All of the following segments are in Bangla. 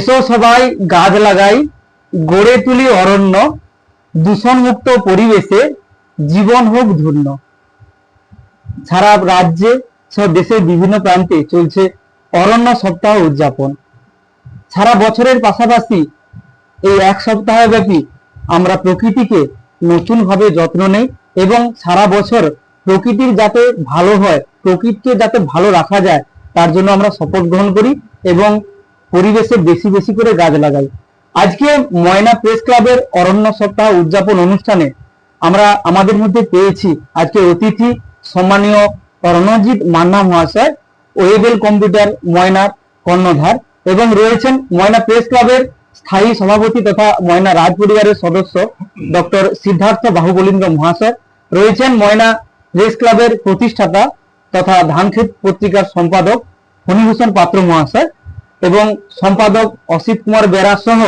এসো সবাই গাছ লাগাই, গড়ে তুলি অরণ্য, দূষণমুক্ত পরিবেশে জীবন হোক ধন্য। সারা রাজ্যে সহ দেশের বিভিন্ন প্রান্তে চলছে অরণ্য সপ্তাহ উদযাপন। সারা বছরের পাশাপাশি এই এক সপ্তাহ ব্যাপী আমরা প্রকৃতিকে নতুনভাবে যত্ন নেই এবং সারা বছর প্রকৃতির যাতে ভালো হয়, প্রকৃতিকে যাতে ভালো রাখা যায়, তার জন্য আমরা শপথ গ্রহণ করি এবং পরিবেশে বেশি বেশি করে গাছ লাগাই। আজকে ময়না প্রেস ক্লাবের অরণ্য সপ্তাহ উদযাপন অনুষ্ঠানে আমরা আমাদের মধ্যে পেয়েছি আজকে অতিথি সম্মানীয় অরণজিৎ মান্না মহাশয়, ওয়েবেল কম্পিউটার ময়নার কর্ণধার এবং রয়েছেন ময়না প্রেস ক্লাবের স্থায়ী সভাপতি তথা ময়না রাজ পরিবারের সদস্য ডক্টর সিদ্ধার্থ বাহুবলীন্দ্র মহাশয়, রয়েছেন ময়না প্রেস ক্লাবের প্রতিষ্ঠাতা তথা ধানক্ষেত পত্রিকার সম্পাদক ফণীভূষণ পাত্র মহাশয় এবং সম্পাদক অসিত কুমার বেরা সহ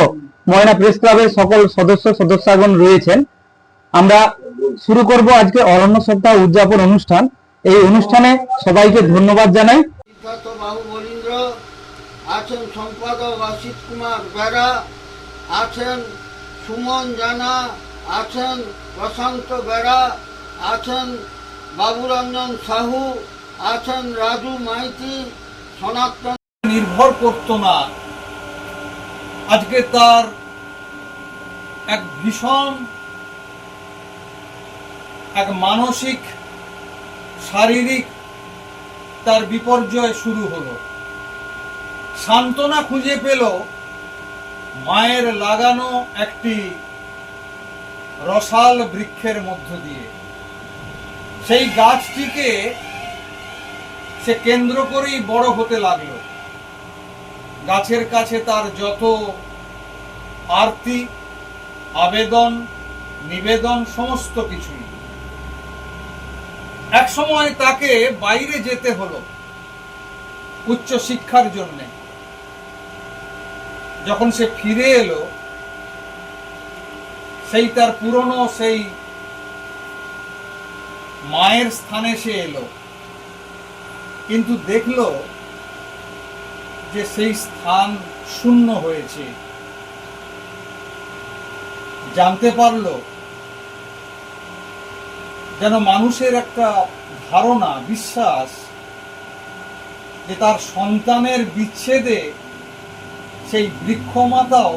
ময়না প্রেস ক্লাবের সকল সদস্য সদস্যগণ রয়েছেন। আমরা শুরু করব আজকে অরণ্য সপ্তাহ উদযাপন অনুষ্ঠান। এই অনুষ্ঠানে সবাইকে ধন্যবাদ জানাই। আছেন সম্পাদক অসিত কুমার বেরা, আছেন সুমন জানা, আছেন প্রশান্ত বেড়া আছেন বাবুরঞ্জন সাহু, আছেন রাজু মাইতি, সনাতন নির্ভর করত না। আজকে তার এক ভীষণ, এক মানসিক, শারীরিক তার বিপর্যয় শুরু হলো। সান্ত্বনা খুঁজে পেল মায়ের লাগানো একটি রসাল বৃক্ষের মধ্য দিয়ে। সেই গাছটিকে সে কেন্দ্র করেই বড় হতে লাগল। গাছের কাছে তার যত আরতি, আবেদন, নিবেদন, সমস্ত কিছুই এক সময় তাকে বাইরে যেতে হলো উচ্চ শিক্ষার জন্য। যখন সে ফিরে এলো, সেই তার পুরনো সেই মায়ের স্থানে সে এলো। কিন্তু দেখল যে সেই স্থান শূন্য হয়েছে। জানতে পারল, যেন মানুষের একটা ধারণা, বিশ্বাস, যে তার সন্তানের বিচ্ছেদে সেই বৃক্ষমাতাও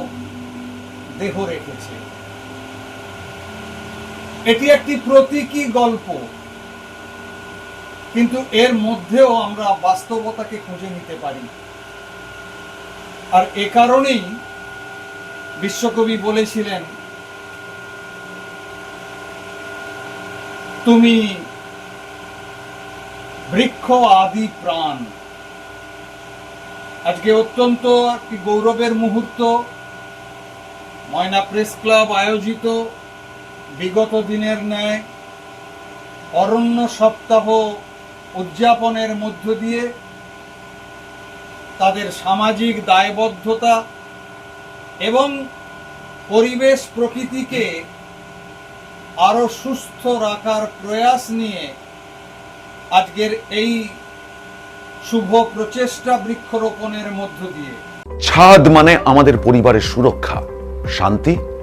দেহ রেখেছে। এটি একটি প্রতীকী গল্প, কিন্তু এর মধ্যেও আমরা বাস্তবতাকে খুঁজে নিতে পারি। আর এ কারণেই বিশ্বকবি বলেছিলেন, তুমি বৃক্ষ আদি প্রাণ। আজকে অত্যন্ত একটি গৌরবের মুহূর্ত। ময়না প্রেস ক্লাব আয়োজিত বিগত দিনের ন্যায় অরণ্য সপ্তাহ উদযাপনের মধ্য দিয়ে তাদের সামাজিক দায়বদ্ধতা এবং পরিবেশ প্রকৃতিকে আরও সুস্থ রাখার প্রয়াস নিয়ে আজকের এই শুভ প্রচেষ্টা বৃক্ষরোপণের মধ্য দিয়ে। ছাদ মানে আমাদের পরিবারের সুরক্ষা, শান্তি